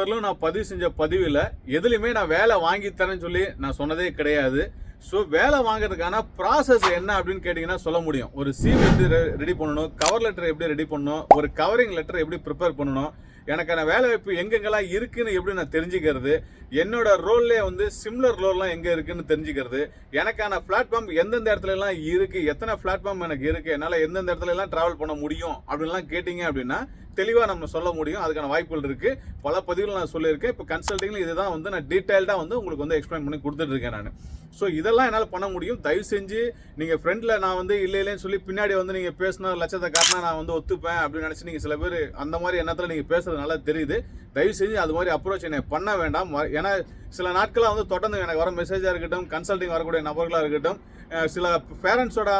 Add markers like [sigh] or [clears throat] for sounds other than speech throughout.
வரலும் நான் பதிவு செஞ்ச பதிவில் எதுலையுமே நான் வேலை வாங்கி தரேன்னு சொல்லி நான் சொன்னதே கிடையாது. ஸோ வேலை வாங்குறதுக்கான ப்ராசஸ் என்ன அப்படின்னு கேட்டிங்கன்னா சொல்ல முடியும். ஒரு சிவி எப்படி ரெடி பண்ணணும் கவர் லெட்டர் எப்படி ரெடி பண்ணணும் ஒரு கவரிங் லெட்டர் எப்படி ப்ரிப்பேர் பண்ணணும் எனக்கான வேலை வாய்ப்பு எங்கெங்கெல்லாம் இருக்குன்னு எப்படி நான் தெரிஞ்சுக்கிறது என்னோட ரோல்லே வந்து சிம்லர் ரோல்லாம் எங்கே இருக்குன்னு தெரிஞ்சுக்கிறது எனக்கான பிளாட்ஃபார்ம் எந்தெந்த இடத்துலலாம் இருக்குது எத்தனை பிளாட்ஃபார்ம் எனக்கு இருக்குது என்னால் எந்தெந்த இடத்துலலாம் ட்ராவல் பண்ண முடியும் அப்படின்லாம் கேட்டிங்க அப்படின்னா தெளிவாக நம்ம சொல்ல முடியும். அதுக்கான வாய்ப்புகள் இருக்குது பல பதிவுகள் நான் சொல்லியிருக்கேன். இப்போ கன்சல்டிங்ல இதுதான் வந்து நான் டீட்டெயில்டாக வந்து உங்களுக்கு வந்து எக்ஸ்பிளைன் பண்ணி கொடுத்துட்ருக்கேன் நான். ஸோ இதெல்லாம் என்னால் பண்ண முடியும். தயவு செஞ்சு நீங்கள் ஃப்ரெண்டில் நான் வந்து இல்லை இல்லைன்னு சொல்லி பின்னாடி வந்து நீங்கள் பேசினா லட்சத்தை காட்டினா நான் வந்து ஒத்துப்பேன் அப்படின்னு நினச்சி நீங்கள் சில பேர் அந்த மாதிரி எண்ணத்தில் நீங்கள் பேசுறது நல்லா தெரியுது. தயவு செஞ்சு அது மாதிரி அப்ரோச் என்னை பண்ண வேண்டாம். ஏன்னா சில நாட்களாக வந்து தொடர்ந்து எனக்கு வர மெசேஜாக இருக்கட்டும் கன்சல்டிங் வரக்கூடிய நபர்களாக இருக்கட்டும் சில பேரண்ட்ஸோட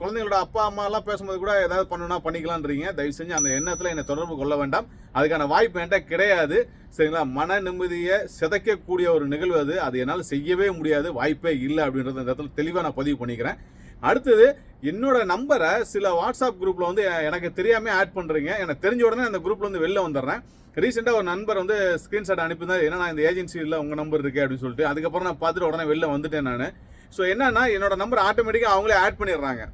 குழந்தைங்களோட அப்பா அம்மாலாம் பேசும்போது கூட ஏதாவது பண்ணணும்னா பண்ணிக்கலான்றீங்க. தயவு செஞ்சு அந்த எண்ணத்தில் என்னை தொடர்பு கொள்ள வேண்டாம். அதுக்கான வாய்ப்பு என்கிட்ட கிடையாது. சரிங்களா? மன நிம்மதியை சிதைக்கக்கூடிய ஒரு நிகழ்வு அது. அது என்னால் செய்யவே முடியாது. வாய்ப்பே இல்லை அப்படின்றத இந்த இடத்துல தெளிவாக நான் பதிவு பண்ணிக்கிறேன். அடுத்தது என்னோட நம்பரை சில வாட்ஸ்அப் குரூப்பில் வந்து எனக்கு தெரியாமல் ஆட் பண்ணுறீங்க எனக்கு தெரிஞ்ச உடனே அந்த குரூப்பில் வந்து வெளில வந்துடுறேன். ரீசெண்டாக ஒரு நண்பர் வந்து ஸ்க்ரீன்ஷாட் அனுப்பியிருந்தார். ஏன்னா நான் இந்த ஏஜென்சியில் உங்கள் நம்பர் இருக்கே அப்படின்னு சொல்லிட்டு. அதுக்கப்புறம் நான் பார்த்துட்டு உடனே வெளில வந்துட்டேன் நான். ஸோ என்னன்னா என்னோட நம்பர் ஆட்டோமேட்டிக்காக அவங்களே ஆட் பண்ணிடுறாங்க.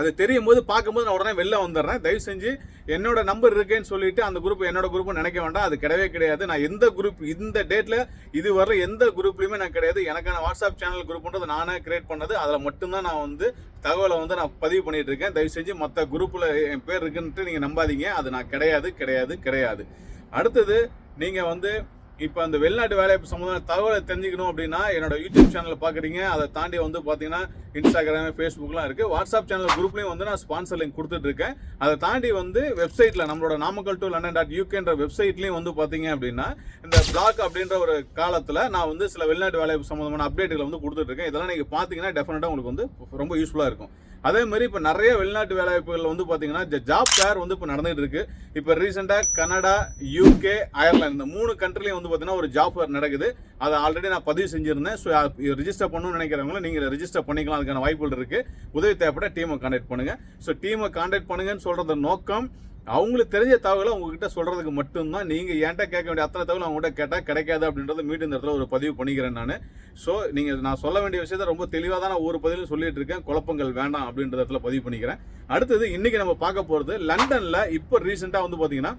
அது தெரியும் போது பார்க்கும்போது நான் உடனே வெளில வந்துடுறேன். தயவு செஞ்சு என்னோட நம்பர் இருக்கேன்னு சொல்லிட்டு அந்த குரூப் என்னோட குரூப் நினைக்க வேண்டாம். அது கிடையவே கிடையாது. நான் எந்த குரூப் இந்த டேட்டில் இது வர எந்த குரூப்லையுமே நான் கிடையாது. எனக்கான வாட்ஸ்அப் சேனல் குரூப்ன்றது நானே கிரியேட் பண்ணது. அதில் மட்டும்தான் நான் வந்து தகவலை வந்து நான் பதிவு பண்ணிட்டு இருக்கேன். தயவு செஞ்சு மற்ற குரூப்பில் என் பேர் இருக்குன்ட்டு நீங்கள் நம்பாதீங்க. அது நான் கிடையாது கிடையாது கிடையாது. அடுத்தது நீங்கள் வந்து இப்போ அந்த வெளிநாட்டு வேலைவாய்ப்பு சம்மந்தமான தகவலை தெரிஞ்சுக்கணும் அப்படின்னா என்னோட யூடியூப் சேனலை பார்க்குறீங்க அதை தாண்டி வந்து பார்த்தீங்கன்னா இன்ஸ்டாகிராம் ஃபேஸ்புக்லாம் இருக்குது வாட்ஸ்அப் சேனல் குரூப்லேயும் வந்து நான் ஸ்பான்சர் லிங்க் கொடுத்துட்ருக்கேன் அதை தாண்டி வந்து வெப்சைட்டில் நம்மளோட நாமக்கல் டு லண்டன் டாட் யூகேன்ற வெப்சைட்லேயும் வந்து பார்த்தீங்க அப்படின்னா இந்த பிளாக் அப்படின்ற ஒரு காலத்தில் நான் வந்து சில வெளிநாட்டு வேலைவாய்ப்பு சம்மந்தமான அப்டேட்டுகளை வந்து கொடுத்துட்ருக்கேன் இதெல்லாம் நீங்கள் பார்த்தீங்கன்னா டெஃபினட்டாக உங்களுக்கு வந்து ரொம்ப யூஸ்ஃபுல்லாக இருக்கும். அதே மாதிரி இப்போ நிறைய வெளிநாட்டு வேலைவாய்ப்புகள் வந்து பார்த்தீங்கன்னா ஜாப் ஃபேர் வந்து இப்போ நடந்துகிட்டு இருக்கு. இப்போ ரீசெண்டாக கனடா யூகே அயர்லாந்து இந்த மூணு கண்ட்ரிலையும் வந்து பார்த்தீங்கன்னா ஒரு ஜாப் ஃபேர் நடக்குது. அதை ஆல்ரெடி நான் பதிவு செஞ்சிருந்தேன். ஸோ ரிஜிஸ்டர் பண்ணணும்னு நினைக்கிறவங்களும் நீங்கள் ரிஜிஸ்டர் பண்ணிக்கலாம். அதுக்கான வாய்ப்புகள் இருக்குது உதவி தேவைப்பட்ட டீமை கான்டாக்ட் பண்ணுங்க. ஸோ டீமை கான்டாக்ட் பண்ணுங்கன்னு சொல்கிறது நோக்கம் அவங்களுக்கு தெரிஞ்ச தகவலை உங்ககிட்ட சொல்கிறதுக்கு மட்டும்தான். நீங்கள் ஏன்ட்ட கேட்க வேண்டிய அத்தனை தகவல் அவங்ககிட்ட கேட்டால் கிடைக்காது அப்படின்றத மீண்டும் இந்த இடத்துல ஒரு பதிவு பண்ணிக்கிறேன் நான். ஸோ நீங்கள் நான் சொல்ல வேண்டிய விஷயத்த ரொம்ப தெளிவாக தான் நான் ஒரு பதிலும் சொல்லிட்டு இருக்கேன். குழப்பங்கள் வேண்டாம் அப்படின்ற இடத்துல பதிவு பண்ணிக்கிறேன். அடுத்தது இன்றைக்கி நம்ம பார்க்க போகிறது லண்டனில் இப்போ ரீசெண்டாக வந்து பார்த்தீங்கன்னா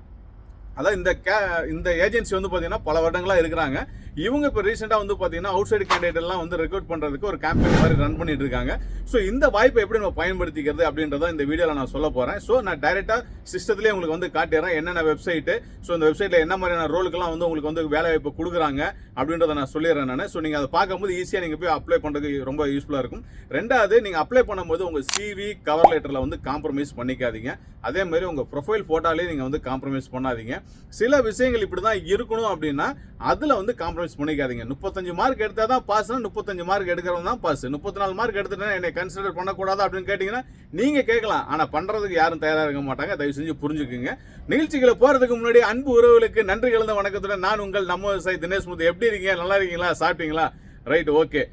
அதான் இந்த கே இந்த ஏஜென்சி வந்து பார்த்தீங்கன்னா பல வருடங்களாக இருக்கிறாங்க. இவங்க இப்போ ரீசெண்டாக வந்து பார்த்தீங்கன்னா அவுட் சைடு கேண்டிடேட் எல்லாம் வந்து ரெக்ரூட் பண்ணுறதுக்கு ஒரு கேம்பெயின் மாதிரி ரன் பண்ணிட்டு இருக்காங்க. ஸோ இந்த வாய்ப்பை எப்படி நம்ம பயன்படுத்திக்கிறது அப்படின்றத இந்த வீடியோவில் நான் சொல்ல போகிறேன் ஸோ நான் டைரெக்டாக சிஸ்டத்துலேயே உங்களுக்கு வந்து காட்டிடுறேன் என்னென்ன வெப்சைட்டு ஸோ இந்த வெப்சைட்டில் என்ன மாதிரியான ரோலுக்கெல்லாம் வந்து உங்களுக்கு வந்து வேலை வாய்ப்பு கொடுக்குறாங்க அப்படின்றத நான் சொல்லிடுறேன் நான். ஸோ நீங்கள் அதை பார்க்கும்போது ஈஸியாக நீங்கள் போய் அப்ளை பண்ணுறதுக்கு ரொம்ப யூஸ்ஃபுல்லாக இருக்கும். ரெண்டாவது நீங்கள் அப்ளை பண்ணும்போது உங்கள் சிவி கவர் லெட்டரில் வந்து காம்ப்ரமைஸ் பண்ணிக்காதீங்க. அதே மாதிரி உங்கள் ப்ரொஃபைல் ஃபோட்டோலேயே நீங்கள் வந்து காம்ப்ரமைஸ் பண்ணாதீங்க. சில விஷயங்கள் இப்படி தான் இருக்கணும் அப்படின்னா அதில் வந்து காம்ப்ரமைஸ் பண்ணிக்காதீங்க. முப்பத்தஞ்சு மார்க் எடுத்தால் தான் பாஸ்னா முப்பத்தஞ்சு மார்க் எடுக்கிறவங்க தான் பாஸ் முப்பத்தி நாலு மார்க் எடுத்துட்டேன் என்னை கன்சிடர் பண்ணக்கூடாது அப்படின்னு கேட்டிங்கன்னா நீங்கள் கேட்கலாம். ஆனால் பண்ணுறதுக்கு யாரும் தயாராக இருக்க மாட்டாங்க. தயவு செஞ்சு புரிஞ்சுக்குங்க. நிகழ்ச்சிகளை போகிறதுக்கு முன்னாடி அன்பு உறவுகளுக்கு நன்றி கலந்த வணக்கத்துடன் நான் உங்கள் நம்ம விவசாயி தினேஷ் முத்து எப்படி இருக்கீங்க? நல்லா இருக்கீங்களா? சாப்பிட்டீங்களா? ரைட் ஓகே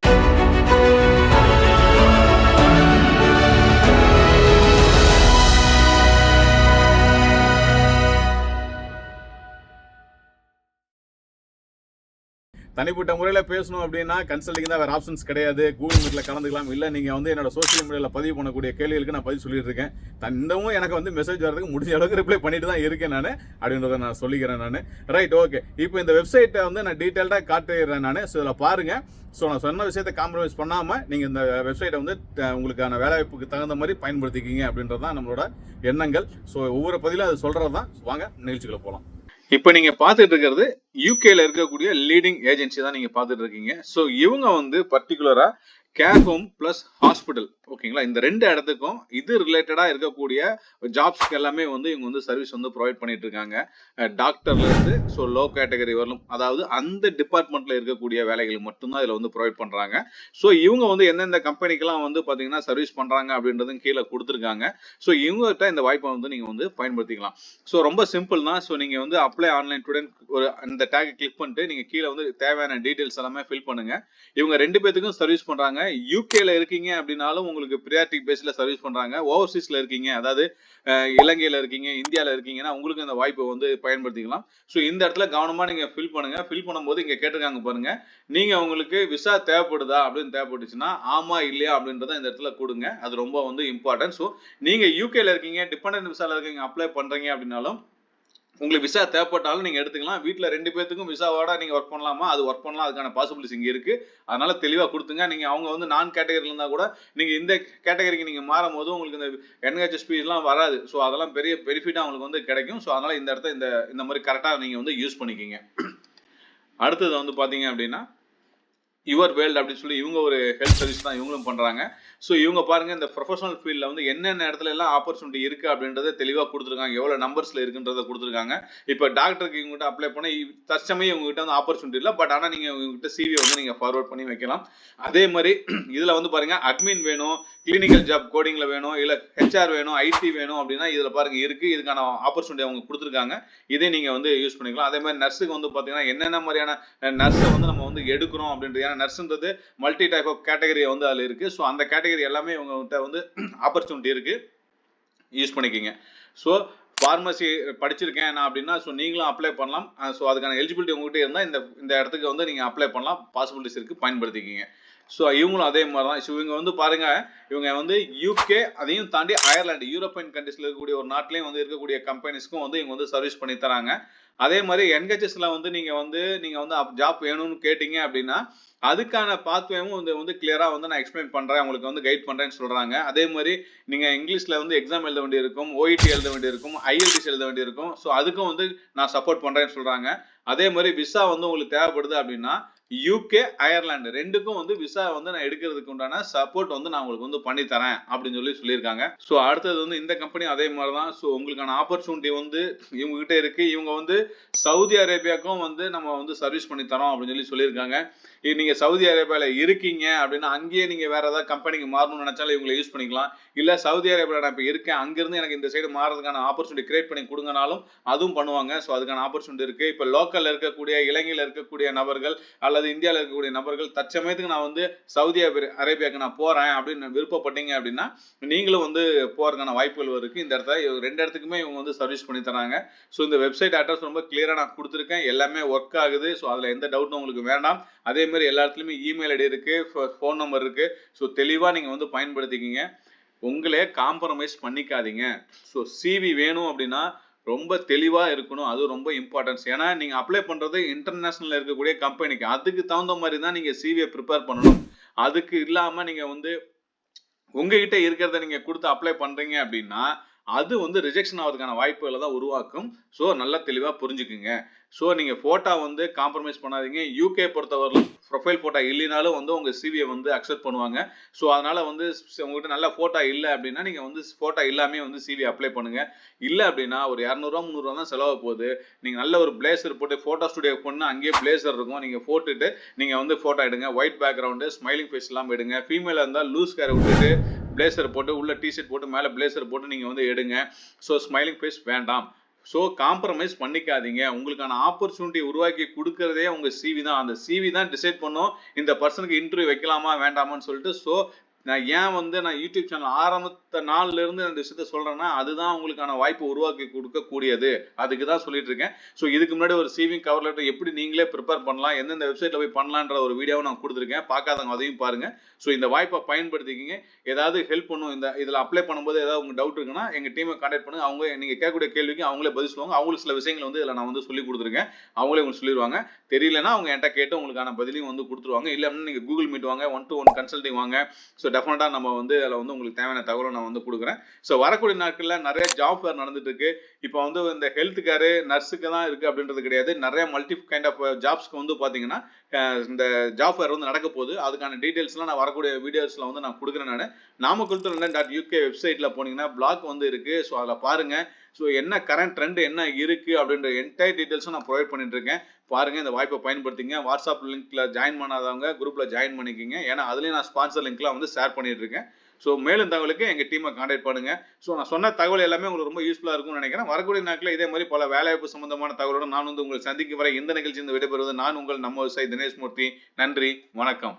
தனிப்பட்ட முறையில் பேசணும் அப்படின்னா கன்சல்டிங் தான் வேறு ஆப்ஷன்ஸ் கிடையாது. கூகுள் மீட்டில் கலந்துக்கலாம். இல்லை நீங்கள் வந்து என்னோட சோஷியல் மீடியாவில் பதிவு பண்ணக்கூடிய கேள்விகளுக்கு நான் பதிவு சொல்லிட்டு இருக்கேன். தந்தமும் எனக்கு வந்து மெசேஜ் வரதுக்கு முடிஞ்ச அளவுக்கு ரிப்ளை பண்ணிட்டு தான் இருக்கேன் நான். அப்படின்றத நான் சொல்லிக்கிறேன் நான். ரைட் ஓகே இப்போ இந்த வெப்சைட்டை வந்து நான் டீட்டெயில்டாக காட்டுறேன் நான். ஸோ இதில் பாருங்கள் ஸோ நான் சொன்ன விஷயத்தை காம்ப்ரமைஸ் பண்ணாமல் நீங்கள் இந்த வெப்சைட்டை வந்து உங்களுக்கான வேலைவாய்ப்புக்கு தகுந்த மாதிரி பயன்படுத்திக்கிங்க அப்படின்றது தான் நம்மளோட எண்ணங்கள். ஸோ ஒவ்வொரு பதிலும் அது சொல்கிறது தான் வாங்க நிகழ்ச்சிகளை போகலாம் இப்போ நீங்க பார்த்துட்டு இருக்கிறது யூகேல இருக்கக்கூடிய லீடிங் ஏஜென்சி தான் நீங்க பார்த்துட்டு இருக்கீங்க. ஸோ இவங்க வந்து பர்டிகுலரா கேர் ஹோம் பிளஸ் ஹாஸ்பிட்டல் ஓகேங்களா இந்த ரெண்டு இடத்துக்கும் இது ரிலேட்டடாக இருக்கக்கூடிய ஜாப்ஸ்க்கு எல்லாமே வந்து இவங்க வந்து சர்வீஸ் வந்து ப்ரொவைட் பண்ணிட்டு இருக்காங்க. டாக்டர்லேருந்து ஸோ லோ கேட்டகரி வரலும் அதாவது அந்த டிபார்ட்மெண்ட்டில் இருக்கக்கூடிய வேலைகள் மட்டும்தான் இதில் வந்து ப்ரொவைட் பண்ணுறாங்க ஸோ இவங்க வந்து எந்தெந்த கம்பெனிக்கெல்லாம் வந்து பார்த்தீங்கன்னா சர்வீஸ் பண்ணுறாங்க அப்படின்றதும் கீழே கொடுத்துருக்காங்க. ஸோ இவங்ககிட்ட இந்த வாய்ப்பை வந்து நீங்கள் வந்து பயன்படுத்திக்கலாம். ஸோ ரொம்ப சிம்பிள் தான். ஸோ நீங்கள் வந்து அப்ளை ஆன்லைன் ஸ்டூடெண்ட் ஒரு அந்த டேக்கை கிளிக் பண்ணிட்டு நீங்கள் கீழே வந்து தேவையான டீட்டெயில்ஸ் எல்லாமே ஃபில் பண்ணுங்கள் இவங்க ரெண்டு பேத்துக்கும் சர்வீஸ் பண்ணுறாங்க யூகேல இருக்கீங்க அப்படின்னாலும் உங்களுக்கு ப்ரியாரிட்டி பேஸ்ல சர்வீஸ் பண்றாங்க. ஓவர்சீஸ்ல இருக்கீங்க. அதாவது இலங்கையில இருக்கீங்க இந்தியால இருக்கீங்கன்னா உங்களுக்கு இந்த வாய்ப்பை வந்து பயன்படுத்திக்கலாம். ஸோ இந்த இடத்துல கவனமா நீங்க ஃபில் பண்ணுங்க. ஃபில் பண்ணும்போது இங்க கேட்டிருக்காங்க பாருங்க. நீங்க உங்களுக்கு விசா தேவைப்படுதா அப்படின்னு தேவைப்பட்டுச்சுன்னா ஆமா இல்லையா அப்படின்றத இந்த இடத்துல கொடுங்க. அது ரொம்ப வந்து இம்பார்ட்டன்ட் ஸோ நீங்க யூகேல இருக்கீங்க டிபெண்டன்ட் விசால இருக்கீங்க அப்ளை பண்றீங்க அப்படின்னாலும் உங்களுக்கு விசா தேவைப்பட்டாலும் நீங்க எடுத்துக்கலாம். வீட்டில் ரெண்டு பேர்த்துக்கும் விசாவோட நீங்க ஒர்க் பண்ணலாமா? அது ஒர்க் பண்ணலாம். அதுக்கான பாசிபிலிட்டிஸ் இங்கே இருக்கு. அதனால தெளிவாக கொடுத்துங்க. நீங்க அவங்க வந்து நான் கேட்டகரியில் இருந்தால் கூட நீங்க இந்த கேட்டகரிக்கு நீங்க மாறும் போது உங்களுக்கு இந்த என்ஹெச்எஸ்பிலாம் வராது. ஸோ அதெல்லாம் பெரிய பெனிஃபிட்டாக உங்களுக்கு வந்து கிடைக்கும். ஸோ அதனால இந்த இடத்த இந்த இந்த மாதிரி கரெக்டாக நீங்க வந்து யூஸ் பண்ணிக்கிங்க. அடுத்தது வந்து பார்த்தீங்க அப்படின்னா யுவர் வேர்ல்டு அப்படின்னு சொல்லி இவங்க ஒரு ஹெல்த் சர்வீஸ் தான் இவங்களும் பண்ணுறாங்க ஸோ இவங்க பாருங்க இந்த ப்ரொஃபஷனல் ஃபீல்டில் வந்து என்னென்ன இடத்துல எல்லாம் ஆப்பர்ச்சுனிட்டி இருக்குது அப்படின்றத தெளிவாக கொடுத்துருக்காங்க. எவ்வளோ நம்பர்ஸில் இருக்குன்றத கொடுத்துருக்காங்க. இப்போ டாக்டருக்கு இவங்ககிட்ட அப்ளை பண்ண தச்சமே தற்சமயம் வந்து ஆப்பர்ச்சுனிட்டி இல்லை. பட் ஆனால் நீங்கள் இவங்ககிட்ட சிவி வந்து நீங்கள் ஃபார்வர்ட் பண்ணி வைக்கலாம். அதே மாதிரி [clears throat] இதில் வந்து பாருங்கள் அட்மின் வேணும் கிளினிக்கல் ஜாப் கோடிங்கில் வேணும் இல்லை ஹெச்ஆர் வேணும் ஐடி வேணும் அப்படின்னா இதில் பாருங்கள் இருக்குது இதுக்கான ஆப்பர்ச்சுனிட்டி அவங்க கொடுத்துருக்காங்க. இதே நீங்கள் வந்து யூஸ் பண்ணிக்கலாம். அதே மாதிரி நர்ஸுக்கு வந்து பார்த்தீங்கன்னா என்னென்ன மாதிரியான நர்ஸை வந்து நம்ம வந்து எடுக்கிறோம் அப்படின்றது ஏன்னா நர்ஸுன்றது மல்டி டைப் ஆஃப் கேட்டகரி வந்து அதில் இருக்குது ஸோ அந்த கேட்டகரி எல்லாமே உங்ககிட்ட வந்து ஆப்பர்ச்சுனிட்டி இருக்குது யூஸ் பண்ணிக்கிங்க. ஸோ ஃபார்மசி படிச்சிருக்கேன் நான் அப்படின்னா ஸோ நீங்களும் அப்ளை பண்ணலாம். ஸோ அதுக்கான எலிஜிபிலிட்டி உங்ககிட்ட இருந்தால் இந்த இந்த இடத்துக்கு வந்து நீங்கள் அப்ளை பண்ணலாம். பாசிபிலிட்டிஸ் இருக்குது பயன்படுத்திக்கிங்க. ஸோ இவங்களும் அதே மாதிரி தான் ஸோ இவங்க வந்து பாருங்க இவங்க வந்து யூகே அதையும் தாண்டி அயர்லாண்டு யூரோப்பியன் கண்ட்ரீஸில் இருக்கக்கூடிய ஒரு நாட்டிலையும் வந்து இருக்கக்கூடிய கம்பெனிஸ்க்கும் வந்து இவங்க வந்து சர்வீஸ் பண்ணி தராங்க. அதே மாதிரி என்ஹெச்எஸ்ல வந்து நீங்க வந்து நீங்க வந்து ஜாப் வேணும்னு கேட்டீங்க அப்படின்னா அதுக்கான பாத்வேவும் வந்து வந்து கிளியரா வந்து நான் எக்ஸ்பிளைன் பண்றேன் உங்களுக்கு வந்து கைட் பண்றேன்னு சொல்றாங்க. அதே மாதிரி நீங்க இங்கிலீஷ்ல வந்து எக்ஸாம் எழுத வேண்டியிருக்கும் ஓஇடி எழுத வேண்டியிருக்கும் ஐஎல்டிஸ் எழுத வேண்டியிருக்கும். ஸோ அதுக்கும் வந்து நான் சப்போர்ட் பண்றேன்னு சொல்றாங்க. அதே மாதிரி விசா வந்து உங்களுக்கு தேவைப்படுது அப்படின்னா யூகே அயர்லாந்து ரெண்டுக்கும் வந்து விசா வந்து நான் எடுக்கிறதுக்கு உண்டான சப்போர்ட் வந்து நான் உங்களுக்கு வந்து பண்ணி தரேன் அப்படின்னு சொல்லி சொல்லியிருக்காங்க. ஸோ அடுத்தது வந்து இந்த கம்பெனி அதே மாதிரி தான் ஸோ உங்களுக்கான ஆப்பர்ச்சுனிட்டி வந்து இவங்க கிட்ட இருக்கு. இவங்க வந்து சவுதி அரேபியாவுக்கும் வந்து நம்ம வந்து சர்வீஸ் பண்ணி தரோம் அப்படின்னு சொல்லி சொல்லியிருக்காங்க. நீங்க சவுதி அரேபியால இருக்கீங்க அப்படின்னா அங்கேயே நீங்க வேற ஏதாவது கம்பெனிக்கு மாறணும்னு நினைச்சாலும் இவங்களை யூஸ் பண்ணிக்கலாம். இல்ல சவுதி அரேபியாவில் நான் இப்போ இருக்கேன். அங்கிருந்து எனக்கு இந்த சைடு மாறதுக்கான ஆப்பர்ச்சுனிட்டி கிரியேட் பண்ணி கொடுங்கனாலும் அதுவும் பண்ணுவாங்க. ஸோ அதுக்கான ஆப்பர்ச்சுனிட்டி இருக்கு. இப்போ லோக்கல்ல இருக்கக்கூடிய இலங்கையில் இருக்கக்கூடிய நபர்கள் அல்லது இந்தியாவில் இருக்கக்கூடிய நபர்கள் தற்சமயத்துக்கு நான் வந்து சவுதி அரேபியாவுக்கு நான் போறேன் அப்படின்னு விருப்பப்பட்டீங்க அப்படின்னா நீங்களும் வந்து போறதுக்கான வாய்ப்புகள் இருக்கு. இந்த இடத்துல ரெண்டு இடத்துக்குமே இவங்க வந்து சர்வீஸ் பண்ணி தராங்க. ஸோ இந்த வெப்சைட் அட்ரஸ் ரொம்ப கிளியரா நான் கொடுத்துருக்கேன். எல்லாமே ஒர்க் ஆகுது. ஸோ அதுல எந்த டவுட்டும் உங்களுக்கு வேண்டாம். அதே மாதிரி எல்லா இடத்துலையுமே இமெயில் ஐடி இருக்கு ஃபோன் நம்பர் இருக்கு. ஸோ தெளிவா நீங்க வந்து பயன்படுத்திக்கிங்க. உங்களே காம்ப்ரமைஸ் பண்ணிக்காதீங்க. ஸோ சிவி வேணும் அப்படின்னா ரொம்ப தெளிவாக இருக்கணும். அது ரொம்ப இம்பார்ட்டன்ஸ் ஏன்னா நீங்கள் அப்ளை பண்ணுறது இன்டர்நேஷ்னலில் இருக்கக்கூடிய கம்பெனிக்கு அதுக்கு தகுந்த மாதிரி தான் நீங்கள் சிவியை ப்ரிப்பேர் பண்ணணும். அதுக்கு இல்லாமல் நீங்கள் வந்து உங்ககிட்ட இருக்கிறத நீங்கள் கொடுத்து அப்ளை பண்ணுறீங்க அப்படின்னா அது வந்து ரிஜெக்ஷன் ஆகிறதுக்கான வாய்ப்புகளை தான் உருவாக்கும். ஸோ நல்லா தெளிவாக புரிஞ்சுக்குங்க. ஸோ நீங்கள் ஃபோட்டோ வந்து காம்ப்ரமைஸ் பண்ணாதீங்க. யூகே பொறுத்தவரையிலும் ப்ரொஃபைல் ஃபோட்டோ இல்லைனாலும் வந்து உங்கள் சிவியை வந்து அக்செப்ட் பண்ணுவாங்க. ஸோ அதனால் வந்து உங்கள்கிட்ட உங்ககிட்ட நல்ல ஃபோட்டோ இல்லை அப்படின்னா நீங்கள் வந்து ஃபோட்டோ இல்லாமே வந்து சிவி அப்ளை பண்ணுங்கள் இல்லை அப்படின்னா ஒரு இரநூறுவா முந்நூறுவா தான் செலவு போகுது. நீங்கள் நல்ல ஒரு பிளேசர் போட்டு ஃபோட்டோ ஸ்டுடியோ பண்ணு அங்கேயே பிளேசர் இருக்கும். நீங்கள் போட்டுட்டு நீங்கள் வந்து ஃபோட்டோ எடுங்க. ஒயிட் பேக்ரவுண்டு ஸ்மைலிங் ஃபேஸ் இல்லாமல் எடுங்க. ஃபீமேலாக இருந்தால் லூஸ் கேரை விட்டுட்டு பிளேசர் போட்டு உள்ள டிஷர்ட் போட்டு மேலே பிளேசர் போட்டு நீங்கள் வந்து எடுங்க. ஸோ ஸ்மைலிங் ஃபேஸ் வேண்டாம். ஸோ காம்ப்ரமைஸ் பண்ணிக்காதீங்க. உங்களுக்கான ஆப்பர்ச்சுனிட்டி உருவாக்கி கொடுக்கறதே உங்க சிவி தான். அந்த சிவி தான் டிசைட் பண்ணும். இந்த பர்சனுக்கு இன்டர்வியூ வைக்கலாமா வேண்டாமான்னு சொல்லிட்டு ஸோ நான் ஏன் வந்து நான் யூடியூப் சேனல் ஆரம்பித்த நாள்ல இருந்து அந்த விஷயத்த சொல்றேன்னா அதுதான் உங்களுக்கான வாய்ப்பு உருவாக்கி கொடுக்கக்கூடியது. அதுக்கு தான் சொல்லிட்டு இருக்கேன். ஸோ இதுக்கு முன்னாடி ஒரு சேவிங் கவர் லெட்டர் எப்படி நீங்களே ப்ரிப்பேர் பண்ணலாம் எந்தெந்த வெப்சைட்டில் போய் பண்ணலான்ற ஒரு வீடியோவை நான் கொடுத்துருக்கேன். பார்க்காதவங்க அதையும் பாருங்க. ஸோ இந்த வாய்ப்பை பயன்படுத்திக்கிங்க. ஏதாவது ஹெல்ப் பண்ணும் இந்த இதில் அப்ளை பண்ணும்போது ஏதாவது உங்கள் டவுட் இருக்குன்னா எங்கள் டீமை கான்டாக்ட் பண்ணுங்க. அவங்க நீங்கள் கேட்கக்கூடிய கேள்விக்கு அவங்களே பதில் சொல்லுவாங்க. அவங்களுக்கு சில விஷயங்கள் வந்து இதில் நான் வந்து சொல்லி கொடுத்துருக்கேன். அவங்களே உங்களுக்கு சொல்லிடுவாங்க தெரியலனா அவங்க என்கிட்ட கேட்டு உங்களுக்கான பதிலையும் வந்து கொடுத்துருவாங்க. இல்லைன்னா நீங்கள் கூகுள் மீட் வாங்க ஒன் டு ஒன் கன்சல்டிங் வாங்க. ஸோ டெஃபினட்டாக நம்ம வந்து அதில் வந்து உங்களுக்கு தேவையான தகவலை நான் வந்து கொடுக்குறேன். ஸோ வரக்கூடிய நாட்களில் நிறைய ஜாப் ஃபேர் நடந்துட்டு இருக்கு இப்போ வந்து இந்த ஹெல்த் கேரு நர்ஸுக்கு தான் இருக்குது அப்படின்றது கிடையாது. நிறைய மல்டி கைண்ட் ஆஃப் ஜாப்ஸ்க்கு வந்து பார்த்தீங்கன்னா இந்த ஜாப் ஃபேர் வந்து நடக்க போகுது. அதுக்கான டீட்டெயில்ஸ்லாம் நான் வரக்கூடிய வீடியோஸில் வந்து நான் கொடுக்குறேன் நான். நாமக்கல் டு டாட் யூகே வெப்சைட்டில் போனீங்கன்னா பிளாக் வந்து இருக்குது ஸோ அதில் பாருங்கள் ஸோ என்ன கரண்ட் ட்ரெண்ட் என்ன இருக்குது அப்படின்ற என்டையர் டீட்டெயில்ஸும் நான் ப்ரொவைட் பண்ணிட்டு இருக்கேன் பாருங்கள் இந்த வாய்ப்பை பயன்படுத்திங்க. வாட்ஸ்அப் லிங்க்கில் ஜாயின் பண்ணாதவங்க குரூப்பில் ஜாயின் பண்ணிக்கிங்க. ஏன்னா அதுலேயும் நான் ஸ்பான்சர் லிங்க்லாம் வந்து ஷேர் பண்ணிட்டு இருக்கேன் ஸோ மேலும் தகவலுக்கு எங்கள் டீமை காண்டாக்ட் பண்ணுங்கள் ஸோ நான் சொன்ன தகவல் எல்லாமே உங்களுக்கு ரொம்ப யூஸ்ஃபுல்லாக இருக்கும்னு நினைக்கிறேன். வரக்கூடிய நாட்களில் இதே மாதிரி பல வேலைவாய்ப்பு சம்பந்தமான தகவலோடு நான் வந்து உங்களை சந்திக்கும் வரை இந்த நிகழ்ச்சியில் விடைபெறுவது நான் உங்கள் நம்ம விவசாயி தினேஷ் மூர்த்தி. நன்றி வணக்கம்.